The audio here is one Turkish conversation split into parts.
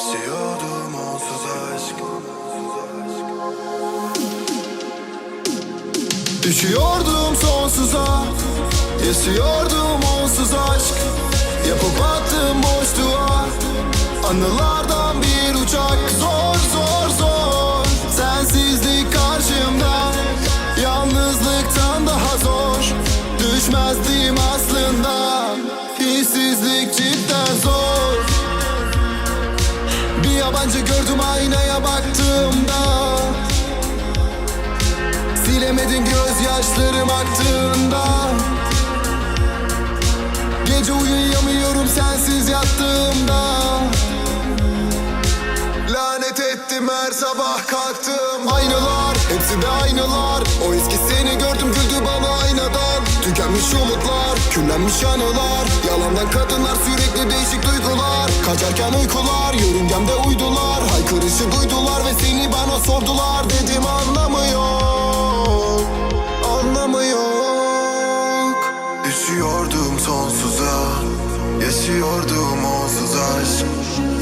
Yaşıyordum onsuz aşk. Düşüyordum sonsuza Yaşıyordum onsuz aşk. Yapıp attım boşluğa Anılardan bir uçak. Zor zor zor Sensizlik karşımda. Yalnızlıktan daha zor Düşmezdi yabancı gördüm aynaya baktığımda. Silemedin gözyaşlarım aktığında. Gece uyuyamıyorum sensiz yattığımda. Lanet ettim her sabah kalktım. Aynalar, hepsi de aynalar. O eski seni gördüm güldü bana aynadan. Tükenmiş umutlar, küllenmiş anılar. Yalandan kadınlar sürekli değişik duygular Kaçarken uykular, yörüngemde uydular. Haykırışı duydular ve seni bana sordular. Dedim anlamı yok, anlamı yok Düşüyordum sonsuza Yaşıyordum onsuz aşk.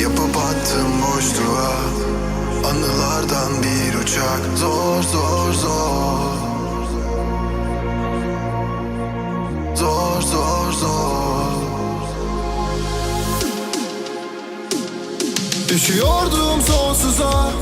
Yapıp attım boşluğa Anılardan bir uçak. Zor zor zor. Zor zor zor Düşüyordum sonsuza